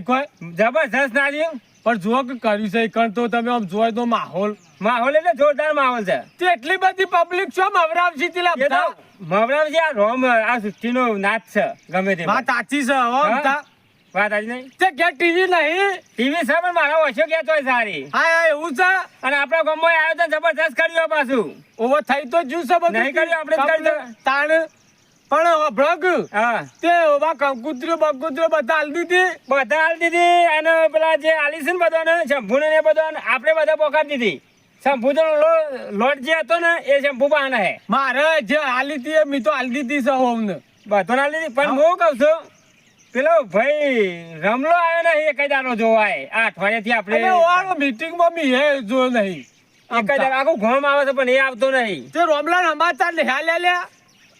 જબરજસ્ત નાખ્યું પણ જુઓ કે કર્યું છે કણ તો તમે આમ જોયો તો માહોલ. માહોલ એટલે જોરદાર માહોલ છે. તે એટલી બધી પબ્લિક છો મવરાવજી તિલા મવરાવજી આ રોમ આ સૃષ્ટિનો નાચ છે ગમે તે વાત સાચી છે હો? વાત આજ નહીં? તે કે ટીવી નહીં? ટીવી છે પણ મારા ઓછો ક્યાં તોય સારી? હા હા એવું છે? અને આપણા ગામમાં આયોજન જબરજસ્ત કર્યો પાછું. ઓવર થઈ તો જ્યું છે બધું. નહીં કર્યું, આપણે જ. તાણ પણ ભ્રગ હા. તે ઓવા કંકુતરીઓ બધા હાલ દીધી. બધા હાલ દીધી અને પેલા જે આલી છે ને બધાને શંભુ ને બધાને આપણે બધા પોકાર દીધી. શંભુ તો લોટ જે હતો ને એ શંભુ પાને હે. મારે જે હાલી હતી મી મેં તો હાલ દીધી છે હોમને બધો ના દીધી? પણ હું. કહું છું પેલો ભાઈ રમલો આવ્યો ને એક કઈ દાડો જોવાય. આ અઠવાડિયાથી આપણે મીટિંગમાં બી હે જો નહીં. એક જ આખું ઘોમ આવે છે પણ એ આવતો નહીં. તે રોમલા રમાતા લે લે લે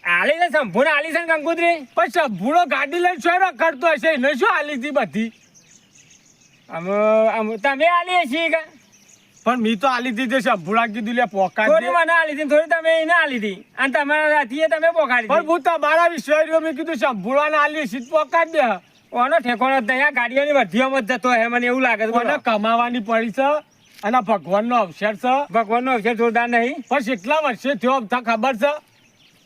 આલી છે ને આલી છે ને કંકુતરી પણ ભૂળો ગાડી લઈને શું કરતો હશે? એને શું આલી હતી બધી? આમ આમ તમે આલી છીએ કે? પણ મેં તો આલી દીધી છે ભૂળા કીધું લે પોકા થોડી મને આલી દીધી થોડી તમે એને આલી હતી. અને તમારા રાતીએ તમે પોકાડી પણ હું તમારા વિશ્વાસ મેં કીધું સંભુળાને આલી સીટ પોકા દે. ઓનો ઠેકોનો નહીં ગાડીઓની વધીઓમાં જતો હે મને એવું લાગે છે મને કમાવાની પડી છે અને ભગવાનનો અવસર છે. ભગવાનનો અવસર જોરદાર નહીં. પણ કેટલા વર્ષે થયો ખબર છે.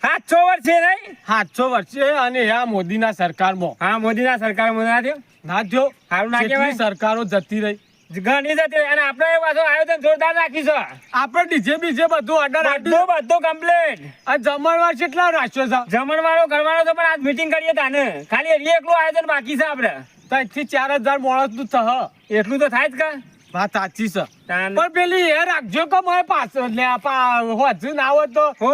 સાત છ વર્ષ છે નહીં? સાતસો વર્ષે અને આ મોદીના સરકારમાં. હા મોદીના સરકાર ના થયો? ના થયો. સારું ના કહેવાય. સરકારો જતી રહી. ઘણી જતી અને આપણે એ પાછું આયોજન જોરદાર રાખીશું. આપણે ડીજે બીજે બધું ઓર્ડર આટલું બધું કમ્પ્લીટ આ જમણવાર કેટલા રાખ્યો છે? જમણવાળો કરવાનો તો પણ આજ મીટિંગ કરીએ તાને ખાલી એ એકલું આયોજન બાકી છે આપણે. ત્રણથી ચાર હજાર માણસ થ થહ એટલું તો થાય જ કા. વાત સાચી છે. પણ પેલી એ રાખજો કે મારે પાછો એટલે હજુ ના હોય તો હો?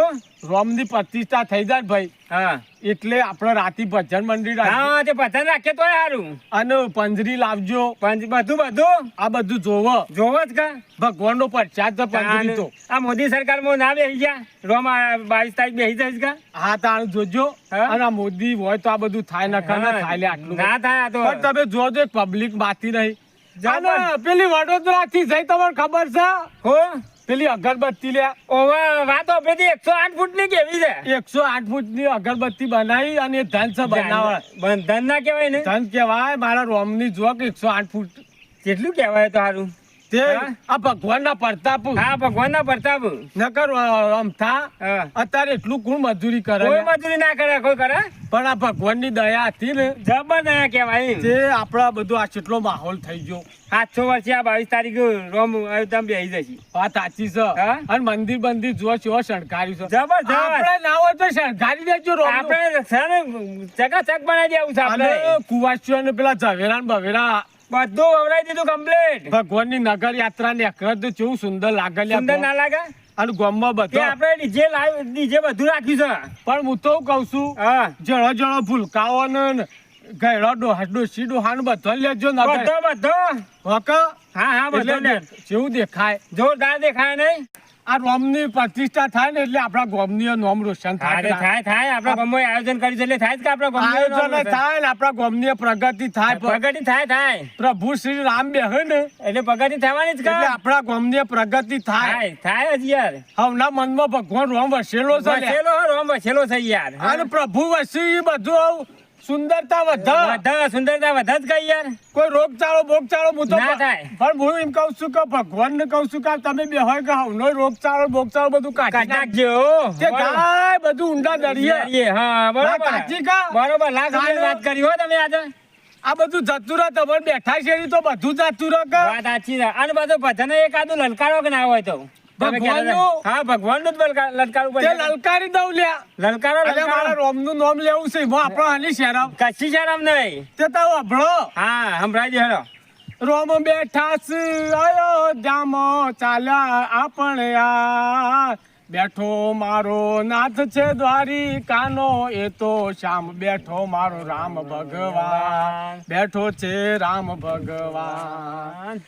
રોમની પ્રતિષ્ઠા થઈ જાય ભાઈ. હા. એટલે આપણે રાતી ભજન મંડળી હા તે ભજન રાખીએ તો સારું અને પંજરી લાવજો. પંજ બધું બધું? આ બધું જોવો. જોવો જ કા? ભગવાન નો પ્રસાદ પંજરી તો. આ મોદી સરકારમાં ના બેસી ગયા? રોમ બાવીસ તારીખ બેસી જાય કા? હા તાણ જોજો? અને મોદી હોય તો આ બધું થાય ના થાય આટલું. ના થાય તો. તમે જોજો પબ્લિક બાતી નહીં. અને પેલી વડોદરા થી જઈ તમને ખબર છે? હો પેલી અગરબત્તી લે. ઓવે વાતો પેલી એકસો આઠ ફૂટની કેવી છે? એકસો આઠ ફૂટની અગરબત્તી બનાવી અને ધન છે બનાવવા. બંધન ના કહેવાય ને? ધન કહેવાય મારા રોમની જો કે એકસો આઠ ફૂટ. કેટલું કહેવાય તો સારું તે આ ભગવાન પ્રતાપ. હા ભગવાન પ્રતાપ. નકર અમથા અત્યારે એટલું કોણ મજૂરી કરે કોઈ મજૂરી ના કરે કોઈ કરે? પણ આ ભગવાન દયા હતી ને. જબર ના કહેવાય તે આપણા બધું આ કેટલો માહોલ થઈ ગયો. સાતસો વર્ષે આ બાવીસ તારીખ રોમ અયોધ્યા બેસી જશે. વાત સાચી છે. અને મંદિર બંદિર જો છે શણગાર્યું છે. જબરજસ્ત. આપણે ના હોય તો શણગારી દેજો રોમનું. આપણે ચકાચક બનાવી દેવું છે આપણે. કુવાસીઓ ને પેલા ઝવેરા ને બવેરા બધું વવડાવી દીધું કમ્પ્લીટ ભગવાનની નગર યાત્રા ને અખર તો કેવું સુંદર લાગે સુંદર ના લાગે? અને ગામમાં બધું આપણે ડીજે લાઈવ ડીજે બધું રાખ્યું છે. પણ હું તો કઉ છું હા. જળો જળો ભૂલકાઓ ને ગયડો ડોહા ડોસી ડોહાન બધો લેજો નગર બધો બધો. હા હા બધો જેવું દેખાય. જોરદાર દેખાય નહીં? આ રોમની પ્રતિષ્ઠા થાય ને એટલે આપણા ગોમની નોમ રોશન થાય થાય થાય. આપણા ગમો આયોજન કરી એટલે થાય કે આપણા ગમો આયોજન થાય ને આપણા ગોમની પ્રગતિ થાય. પ્રગતિ થાય થાય. પ્રભુ શ્રી રામ બેહે ને. એટલે પ્રગતિ થવાની જ એટલે આપણા ગોમની પ્રગતિ થાય. થાય જ યાર. હવના મનમાં ભગવાન રોમ વસેલો છે વસેલો રોમ વસેલો છે યાર. અને પ્રભુ વસી બધું આવું સુંદરતા વધા. વધા સુંદરતા વધા જ ગઈ યાર. કોઈ રોગચાળો બોગચાળો હું તો ના થાય. પણ હું એમ કહું છું કે ભગવાન ને કહું છું કે તમે બે હોય કે હવનો રોગચાળો બોગચાળો બધું કાઢી નાખજો. તે ગાય બધું ઊંડા દરિયે. હા બરાબર. કાચી કા? બરોબર લાખ વાત કરી હો તમે આજે. આ બધું જતું રહે તમારે બેઠા શેરી તો બધું જતું રહે કે? વાત સાચી અને બધું ભજન એકાદું લલકારો કે ના હોય તો. ભગવાનનું? હા ભગવાનનું જ લલકા- લલકારવું લલકારી દઉં લ્યા. લલકારો એટલે મારા રોમનું નામ લેવું છે. એમાં આપણો હાલી શેરમ. કશી શરમ નહીં? તે તો અભળો. હા સંભળાઈ દે હેડો. રોમ બેઠા છે. અયોધ્યામાં ચાલ્યા આપણે આ બેઠો મારો નાથ છે દ્વારિકાનો એ તો શ્યામ. બેઠો મારો રામ ભગવાન. બેઠો છે રામ ભગવાન.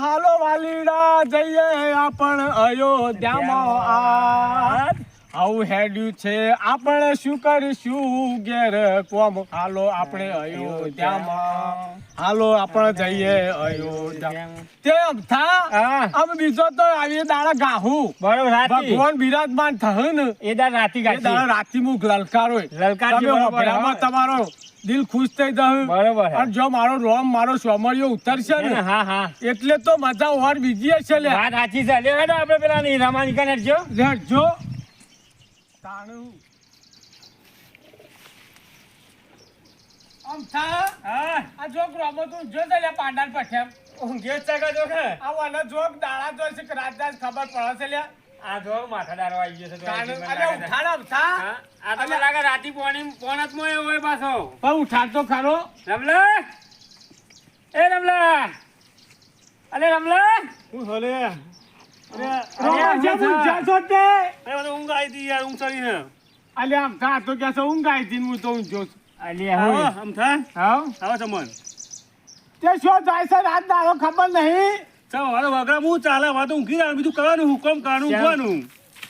હાલો વાલીડા જઈએ આપણ અયોધ્યામાં. આ આવું હેડ્યું છે. આપણે શું કરીશું? ઘેર કોમ. હાલો આપણે અયોધ્યામાં. હાલો આપણે જઈએ અયોધ્યા તેમ થા આમ બીજો તો આવી દાડા ગાહું. બરોબર ભગવાન બિરાજમાન થયું ને. એ દાડા રાતી ગાય દાડા રાતી મુખ લલકારો લલકાર તમારો દિલ ખુશ થઈ જશે બરોબર અને જો મારો રોમ મારો સોમરિયો ઉતરશે ને હા હા એટલે તો મજા ઓર બીજી હશે લે વાત સાચી છે. લે આપણે પેલા ની રમાની કને જો રેડજો તાણું. આમ થા? હા. આ જોક રમો તું જો છે લે પાંડાલ ઊંઘે જ જો કે આ વાના જોક દાડા જો છે કે રાત રાત ખબર પડે છે લે આ જો માથા આવી ગયો છે તો તાણું. મને અલે લાગે છે. ઉઠાડ થા? આ તો લાગે રાતી પોણી પોણત મોય હોય પાછો. પણ ઉઠાડ તો ખરો. રમલા? એ રમલા? અરે રમલા? હું હલે? અરે ઊંઘ આવી હતી યાર ઊંઘ ચડીને અલે આમ થા તો કે ઊંઘ આવી હતી ને હું તો ઊંઘ્યો છું. અલે આવો આમ થા? હાવ. આવો ચમન. તે શું જાય છે? રાત દાડો ખબર નહીં. ચાલો મારો વગરા હું ચાલે? મારે ઊંઘી રહ્યા બીજું કરવાનું હુકમ કરવાનું. ઊંઘવાનું.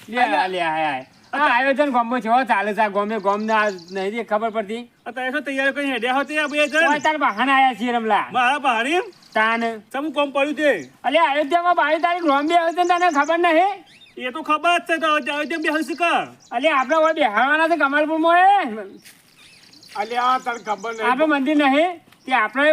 લે લે હાય. આયોજન ગોમમાં છે ચાલે છે ગોમે ગોમ ના નહીં રે ખબર પડતી? અત્યારે શું તૈયારી કરીને હેડ્યા હોતે આ બે ઓય જણ તાર બહાના આયા છીએ રમલા. મારા ભાડી તાન. ચમું કોમ પડ્યું છે? અલે અયોધ્યામાં બાવીસ તારીખ રોમ બી આવ્યો તને ખબર નહીં? એ તો ખબર જ છે તો અયોધ્યા બે હશે કર અલે આપણે હોય બેહાવાના છે કમલપુરમાં એ. અલે આ તને ખબર નહીં. આપણે મંદિર નહીં. તે આપણે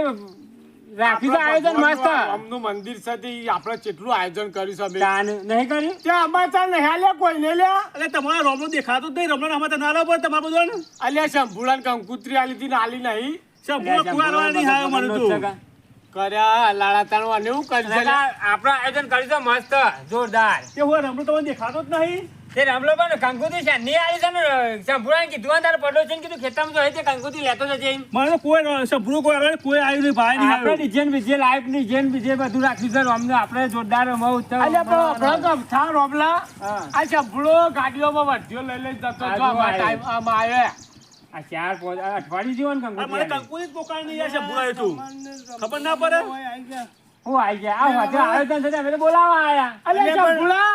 રાખ્યું છે આયોજન મસ્ત. આમનું મંદિર છે તે આપણે કેટલું આયોજન કર્યું અમે. તાન નહીં કર્યું ત્યાં અમાચાર નહીં હાલે કોઈ નહીં લે એટલે તમારા રોમનો દેખાતો જ નહીં. રોમનો આમાં તો ના લાવો પડે તમારા બધું અલ્યા શંભુલાન કંકુત્રી આલી હતી આલી નહીં. શંભુ કુવારવા નહીં હાયો મને તું. કર્યા લાડા તાણવા ને એવું કરી લે. આયોજન કર્યું મસ્ત જોરદાર. તે હું રમણો તમને દેખાતો જ નહીં. તે રમલો પણ કંકુતી છે. નહીં આવી છે ને સંપૂર્ણ કીધું હોય તારે પડોશી કીધું ખેતરમાં જો તે કંકુતી લેતો જજે મને કોઈ શંભુ કોઈ આવે કોઈ આવ્યું નહીં ભાઈ નહીં આપણે આવ્યો બીજે લાઈફની જેન બીજે બધું રાખ્યું છે અમને આપણે જોરદાર રમો આપણો તો થા રોબલા. આ શંભુલો ગાડીઓમાં લઈ લઈ જતો આ જો જો આમાં આવ્યો. ટાઈમ આમાં આવ્યા આ ચાર પાંચ અઠવાડિયું જેવું ને મને કંકુતી જ નહીં તું. ખબર ના પડે? હું આવી ગયા આ હોતે આયોજન થતા અમે તો બોલાવા આયા. અલ્યા શંભુલા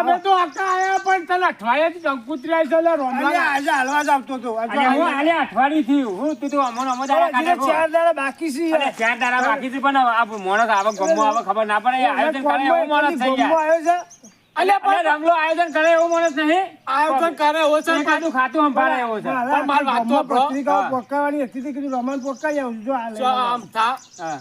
અમે તો આખા આયા પણ તને અઠવાડિયાથી કંકુત્રી આવી છે લે રોમલા અલ્યા, આજે હાલવા જ આવતો હતો. આજે હું આલે અઠવાડિયું થયું હું તું તો અમોનો અમો દાડા કાઢે ચાર દાડા બાકી છે અરે ચાર દાડા બાકી છે પણ આ મોણસ આવે ગમો આવે ખબર ના પડે. આયોજન કરે એવું માણસ થઈ ગોમમાં જાય આવ્યો છે. અલ્યા પણ રમલો આયોજન કરે એવું માણસ નહીં. આયોજન કરે એવો છે એકાદું ખાતું સંભાળે એવો છે. પણ માર વાત તો. પત્રિકાઓ પોકાવાની હતી કીધું રમણ પોકાઈ આવું જો આમ થા. હા.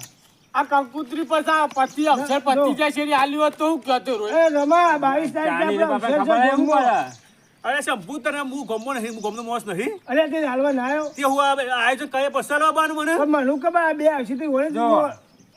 આ કંકુત્રી પર સા પતિ અક્ષર પતિ જાય છે આલ્યું હોત તો હું કહેતો રોય એ રમા બાવીસ તારીખે ચાલીને આપણે અવસર છે અરે શંભુ તને હું ગમો નહીં હું ગમનો મોસ નહીં. અરે તે હાલવા ના આવ્યો. તે હું આયોજન કરે પછી આવવાનું મને. ખબર બે આવશે તે વળે જો. જો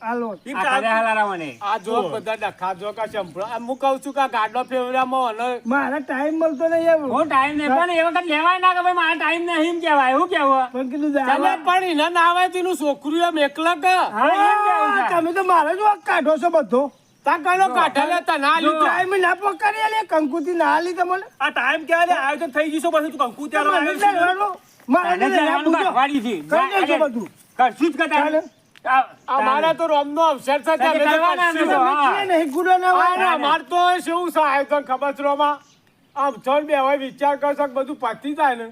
હાલો. એમ આ કે કરે આ- હાલારા મને. આ જો બધા ડખા જો કા ચંપડા હું કહું છું કે ગાડો ફેવરામાં અને મારે ટાઈમ મળતો નહીં એમ હું ટાઈમ નહીં પણ એ વખત લેવાય ના કે ભાઈ મારા ટાઈમ નહીં એમ કહેવાય. એવું કેવું પણ કીધું તમે પણ એના ના આવે તેનું છોકરું એમ એકલા કે? હા એમ કેવું આ, છે તમે તો મારે જો કાઢો છો બધો. તા કનો કાઢે લે ના લીધો. ટાઈમ ના પકડી લે કંકુતી ના લી તમને આ ટાઈમ ક્યારે લે? આયોજન થઈ ગયું પછી તું કંકુ ત્યારે મને આવ્યો છે. લેવાનું. મારે તો લેવાનું જવાનું જો. અઠવાડિયુંથી. કરી બધું. કરશું જ કે. આ- અમારા તો રોમનો અવસર છે તે તો. તો, નહીં ગુનો ના હોય. અમાર તો શું છે આયોજન ખબર છે રોમા આમ છોડ બે હવે વિચાર કરશો બધું પતી જાય ને.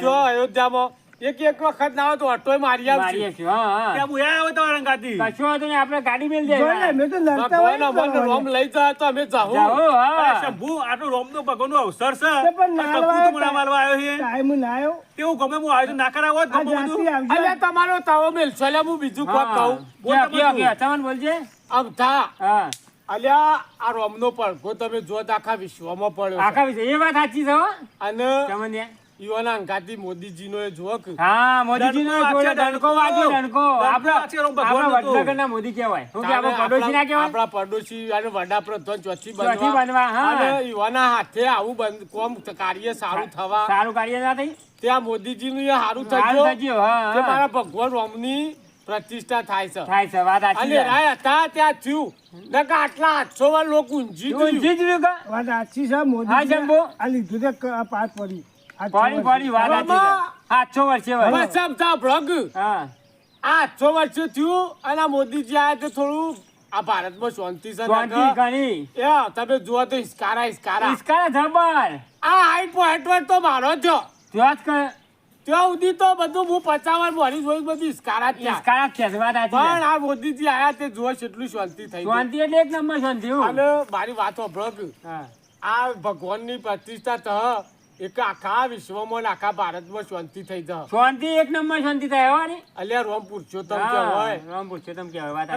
જો અયોધ્યામાં એક એક વખત ના આવે તો ઓટોય મારી આવશે. ત્યાં બુયા આવે તમારા રંગાથી. કશું વાંધો નહીં, આપણે ગાડી મેલ જોઈ તો હોય ને રોમ લઈ જાય તો અમે હા. શંભુ આટલું રોમનો ભગવાનનો અવસર છે પણ ના મને મારવા આવ્યો છે ટાઈમ ના આવ્યો તેવું ગમે હું ના કરાવો બધું. અલ્યા તમારો તાવો મેલશો અલ્યા હું બીજું કોક હા. કહું બોલ કે- તમે કે- તું. કે, અચાનક બોલજે. આમ થા હા. અલ્યા આ રોમનો પડઘો તમે જોત આખા વિશ્વમાં પડ્યો છે. આખા વિશે એ વાત સાચી છે અને. યુવાના અંગાથી મોદીજીનો એ જોક. હા મોદીજીનો જોડે ડંકો વાગ્યો ડંકો. આપણા. વડનગરના મોદી કહેવાય. શું કે આપણો પડોશી ના કહેવાય? આપણા પડોશી અને વડાપ્રધાન ચોથી ચોથી બનવા, હા. અને યુવાના હાથે આવું બંધ કોમ કાર્ય સારું થવા. સારું કાર્ય ના થઈ? ત્યાં મોદીજીનું એ સારું થયું, હા, કે મારા ભગવાન રોમની પ્રતિષ્ઠા થાય છે. થાય છે વાત સાચી અને રાય હતા ત્યાં થયું. નકર આટલા આઠસો વાર લોકો ઊંઝી ગયું જ રહ્યું વાત સાચી છે મોદી આ લીધું તે ક- પડી. પડી પડી વાત. સાતસો વર્ષે. બસ આમ ભ્રગ. હા. આ આઠસો વર્ષે થયું અને મોદીજી આયા તો થોડું આ ભારતમાં શાંતિ છે શાંતિ ઘણી. એ તમે જુઓ તો હિસકારા હિસકારા ઈસકારા જબર. આ હાઈટ પોઈન્ટ તો મારો જ. છો ત્યાં જ કર ત્યાં સુધી તો બધું હું પચાવન મોડી જોઈ બધું. ઇસ્કારા વાત સાચી પણ આ મોદીજી આયા તે જોવા કેટલું શાંતિ થઈ શાંતિ એટલે એક નંબર શાંતિ હો. અને મારી વાત સાંભળો કે હા. આ ભગવાનની પ્રતિષ્ઠા થ એક આખા વિશ્વમાં ને આખા ભારતમાં શાંતિ થઈ જાય શાંતિ એક નંબર શાંતિ થાય હો ને? અલ્યા રોમ પુરુષોત્તમ તમ કે હોય રોમ કહેવાય, તમ કે હોય વાત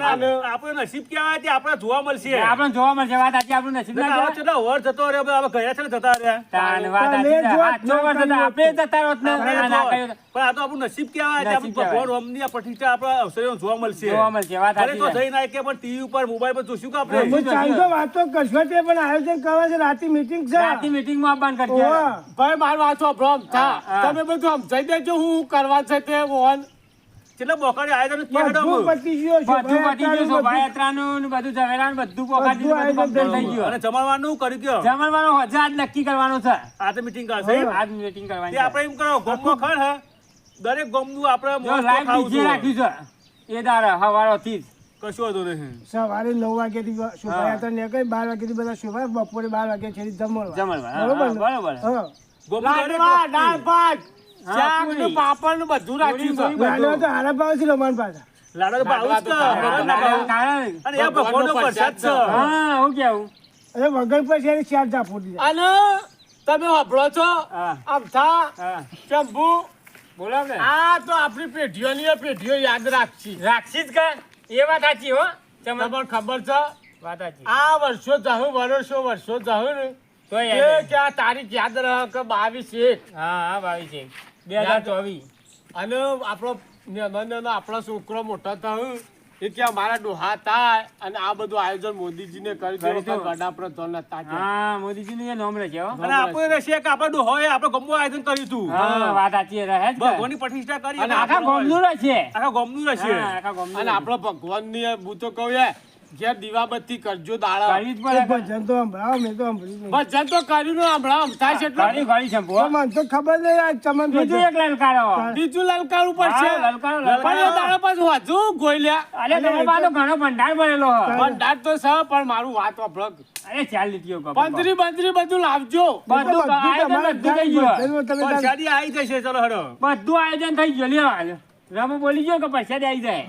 આપણે નસીબ કેવાય તે આપણે જોવા મળશે. આપણે જોવા મળશે વાત આજે આપણું નસીબ ના આવા કહેવાય. કેટલા વર જતો રહે આપણે ગયા છે ને જતા રહ્યા. તાન વાત આજે સાચી છે. જો હાચો ના વાત હતા. કર્યું આપણે જતા હોત ને, ના, ના. પણ આ તો આપણું નસીબ કેવાય કે આપણે ભગવાન રોમ રોમની આ પ્રતિષ્ઠા આપણા અવસરે જોવા મળશે. જોવા મળશે, વાત આજે તો થઈ ના કે પણ ટીવી ઉપર મોબાઈલ પર જોશું કે આપણે? હું ચાલતો વાતો કશું તે પણ આયોજન કરવા છે રાતી મીટિંગ છે. રાતી મીટિંગમાં આવવાનું કરજે. ભાઈ મારી વાત સાંભળો આમ થા. તમે બધું સમજાઈ દેજો હું કરવા છે તે ઓન કેટલા બોકાડી આયા હેડો બધું. પતી ગયું છે. બધું પતી ગયું, છે શોભાયાત્રાનું ને બધું ઝવેરાનું બધું બોકાડી બધું બધું થઈ થઈ અને ગયું. જમણવાનું કરી ગયો જમણવાનો હજાર નક્કી કરવાનો છે આ તો મીટિંગ કરશે આજ મીટિંગ કરવાની છે. આપણે એમ કરો ગોમો ખણ હે દરેક ગોમનું આપણે જો મોસ્ટ live ખાવું DJ રાખ્યું છે એ દાડે સવારોથી જ. કશું હતું નહીં. સવારે નવ વાગ્યાથી શોભાયાત્રા નીકળી બાર વાગ્યાથી બધા શોભા બપોરે બાર વાગ્યા છે જમવા જમણવાર. હા, બરોબર બરોબર. ને પાપડ ને બધું રાખ્યું છે. તો હારા ભાવ રમણ પાછા ચાપો દીધા અને તમે સાંભળો છો? હા. આમ થા હા. શંભુ. બોલો આપણે આ તો આપણી પેઢીઓની પેઢીઓ યાદ રાખશી. રાખશી જ કા એ વાત સાચી હો. તમને પણ ખબર છે? વાત સાચી. આ વર્ષો જહુ વર્ષો વર્ષો જહુ ને તો કે આ તારીખ યાદ રહે કે બાવીસ એક? હા હા ભાવી છે બે હજાર ચોવીસ. અને આપણો નાનો નાનો આપણો છોકરો મોટો થયું. એ કે અમારા ડોહા થાય અને આ બધું આયોજન મોદીજીને કરી દીધું દીધું. વડાપ્રધાન હતા હા મોદીજીનું એ નામ રહેશે અને આપણે રહેશે કે આપણે ગમવું આયોજન કર્યું હતું. હા વાત સાચી રહે ભગવાનની પ્રતિષ્ઠા કરી અને આખા ગામનું રહેશે. આખા ગોમનું રહેશે. આખા ગામનું અને આપણો ભગવાનની હું તો કહું ઘેર દીવાબત્તી કરજો દાડા કરી જ પડે ભજન તો સંભળાવો મેં તો સંભળ્યું નહીં. ભજન તો કર્યું ને હમણાં થાય છે એટલું. શંભુ હો. મને તો ખબર નહીં આ તમને બીજું એક લલકારો બીજું લલકારવું પડશે લલકારો, લલકારો. પણ એ દાડા પાછું હજુ ગોયલ્યા અરે તમે પાસે ઘણો ભંડાર ભરેલો હો. ભંડાર તો છે પણ મારું વાત વાપરો અરે ચાલ કપો. બંદરી બંદરી બધું લાવજો બધું આયોજન થઈ ગયું બધું આયોજન થઈ ગયું લ્યો રમો બોલી ગયો કે પૈસા આવી જાય?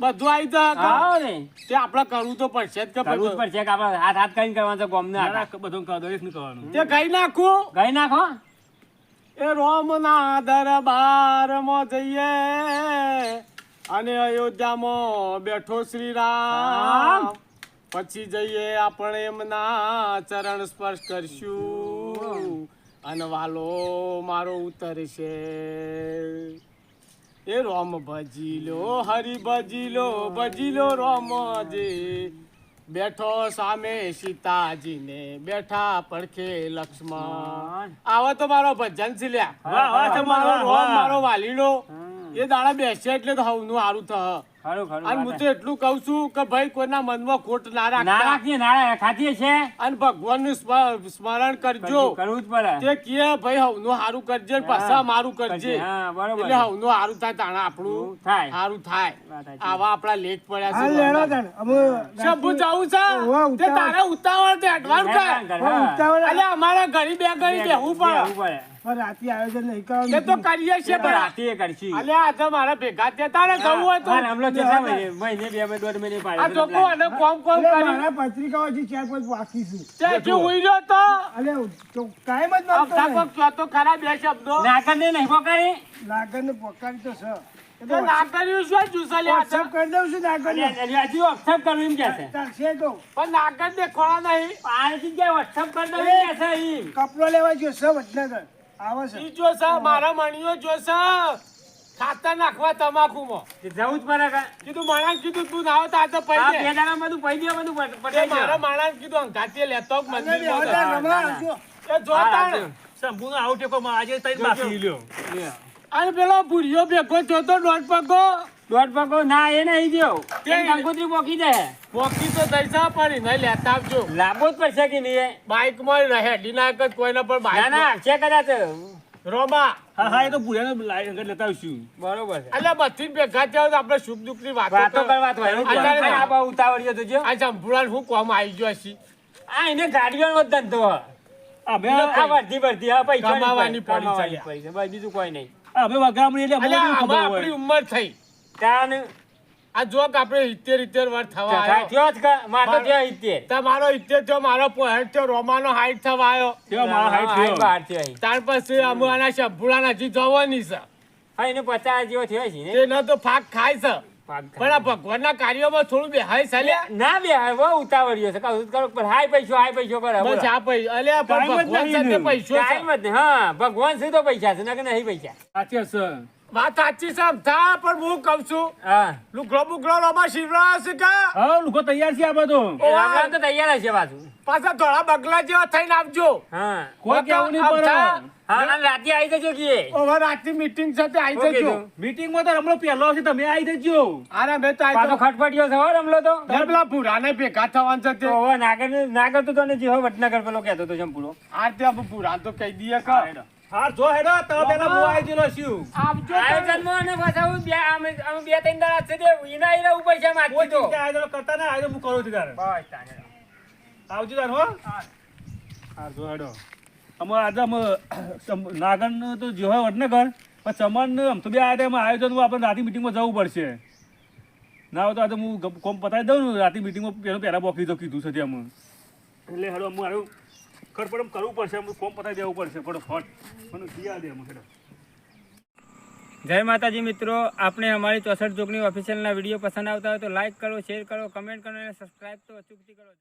બધું આવી જાય કહો ને તે આપણે કરવું તો પડશે જ કે કરવું પડશે કે આપણે હાથ હાથ કરીને કરવાનું છે ગોમને ના, આખા. ના, બધું કહો, દરેકનું કહેવાનું. તે ગઈ નાખું? ગઈ નાખો. એ રોમ ના દરબારમાં જઈએ. અને અયોધ્યામાં બેઠો શ્રી રામ પછી જઈએ આપણે એમના ચરણ સ્પર્શ કરશું. અને વાલો મારો ઉતરશે. એ રોમ ભજી લો હરી ભજી લો ભજી લો રોમ જે. બેઠો સામે સીતાજીને બેઠા પડખે લક્ષ્મણ. આવો તો મારો ભજન છે લ્યા. મારો રોમ મારો વાલીડો એ દાડા બેસે એટલે તો હવનું હારું ખરું અને હું તો એટલું કહું છું કે ભાઈ કોઈના મનમાં ખોટ ના ના રાખીએ ના ખાતીએ છે અને ભગવાનનું સ્મ- સ્મરણ કરજો. કરવું જ પડે. તે કે ભાઈ હવનું હારું કરજે પાછા મારું કરજે એટલે હવનું હારું થાય તાણા આપણું થાય. હારું થાય. આવા આપણા લેખ પડ્યા હાલ લેણો છે તાણ. અમે શંભુ જવું છે? તે ઉતાવળ. તારે ઉતાવળ. તે અડવાનું. ઉતાવળ. એટલે અમારા ઘડી બે ઘડી બેહવું પડે. રાતે આયોજન નહીં એ કરવાનું તો કરીએ છીએ પણ રાતે કરશી. અલે આજે મારા ભેગા થયા તારે જવું હોય તો. હા, હમણાં કેટલા મહિને મહિને બે દોઢ મહિને આ તો તો અને કોમ કોમ કરી મારા પત્રિકાઓથી ચાર પાંચ બાકી છે. તે જે ઉઈ રહ્યો તો. અલે તો કાયમ જ નહોતો અમથા કોક તો ખરા બે શબ્દો. નાકર ને નહીં પોકારી? નાગરને પોકારી તો છે. એ તો તે ના કર્યું શું જુસલે WhatsApp કરી દઉં છું નાગરને. અને હજુ WhatsApp કરવું એમ કે છે. તો પણ નાગર દેખોડા નહીં. આનાથી ક્યાં WhatsApp કરી દઉં એમ કે છે ઈ. કપડો લેવા છે વડનગર. આવે છે ઈ જો છે મારા મણીઓ જો છે ખાતર નાખવા તમાકુમાં જવું જ પડે કાં? કીધું માણસ કીધું તું ના આવ તો આ તો આ પૈ બે દે દાડામાં બધું પૈ દે, બધું પટ- મારા માણસ કીધું અંગાતીએ લેતો જ અને બે મંદિરમાં હજાર તો. રમવા ના, ના. આવજો. એ જોતા ને. શંભુનો આવો આજે તઈ બાકી લ્યો અને પેલો ભૂરિયો ભેગો જોતો દોઢ પગો દોઢ પગો ના એ નહીં ગયો. કંકોત્રી પોકી દે. પોકી તો દઈસા પડી નહીં લેતા આવજો. લાંબો જ પડશે કે નહીં બાઇકમાં રહે ડીના જ કોઈના પર ના ના છે કદાચ. રોબા હા હા એ તો ભૂરિયાને લાઈન લેતા આવશું. બરોબર છે. એટલે બધી ભેગા થયા તો આપણે સુખ દુઃખની વાતો વાતો કરવા તો આ બહુ ઉતાવળિયો તો જો. આ જંભુરાન હું કોમ આવી ગયો છી આ એને ગાડીઓનો નો ધંધો. અમે આ વર્ધી વર્ધી આ પૈસા કમાવાની પડી બસ બીજું કોઈ નહીં. અમે વગામણી એટલે આપણી ઉંમર થઈ. તાન આ જો કે આપણે ઇત્તેર ઇત્તેર વર્ષ થવા થયો આવ્યો. જ મારે થયો ઇત્તેર. તમારો ઇત્તેર થયો મારો પોહેઠ થયો રોમાનો હાઈટ થવા આવ્યો. થયો મારો હાઈટ થયો. બહાર થયો ત્યાર પછી અમે શંભુડા શંભુડાના જવાની છે. હા, એને પચાસ જેવો થયો છે ને? તે ન તો ફાક ખાય છે. પણ આ ભગવાનના કાર્યોમાં થોડું બેહાય છે અલ્યા ના બે બહુ ઉતાવળ્યો છે. છું, હાય પૈસો હાય પૈસો કરે બસ આ પણ ભગવાન સાથે પૈસો ટાઈમ જ હા ભગવાન સીધો પૈસા છે? નકર નહીં પૈસા. સાચી હશે. વાત સાચી સામ થા પણ હું કહું છું હા. લુગડો બુગડો રોમા શિવરા છે કે? હા લોકો તૈયાર છે આ બધું. ઓવા. તો તૈયાર છે પાછું. પાછા ધોળા બગલા જેવા થઈને આવજો. હા. કોઈ કેવું નહીં પડે. હા રાતે આવી જજો કે ઓવર રાતની મીટિંગ સાથે આવી જજો. મીટિંગ મીટિંગમાં તો રમલો પહેલો છે તમે આવી જજો. આરા મેં તો આવી પાછો તો ખટપટિયો છે હો રમલો તો. ઘર પેલા ભૂરાને ભેગા થવાનું છે તે. તો હવે નાગર નાગર તો તને જેવો વડનગર પેલો કહેતો તો જમ પૂરો આ તે આપણે તો કહી દઈએ કે. હા જો હેડો તો પેલા હું આવી ગયેલો છું. આવજો આયોજન મો ને પાછા હું બે અમે અમે બે ત્રણ દાડા છે તે એના એના ઉપર છે કોઈ માગી તો. ચિંતા આયોજન કરતા ના આયોજન હું કરું છું તારે બસ તાને. આવજો તાર હો. હા. જો હેડો. અમે આજે અમે નાગન તો જો હોય વડનગર પણ ચમન આમ તો બે આ ટાઈમ આયોજન આપણે રાતે મિટિંગમાં જવું પડશે. ના હોય તો આજે હું કોમ પતાવી દઉં ને રાતે મિટિંગમાં પેલો પહેલા બોકી તો કીધું છે અમે. એટલે હેડો હું મારું પણ કરવું પડશે કોમ પતાવી દેવું પડશે. ફટોફટ મને દિયા દે મને જય માતાજી મિત્રો આપણે અમારી ચોસઠ જોગની ઓફિશિયલના વીડિયો પસંદ આવતા હોય તો લાઈક કરો શેર કરો કમેન્ટ કરો અને સબસ્ક્રાઈબ તો અચૂકથી કરો.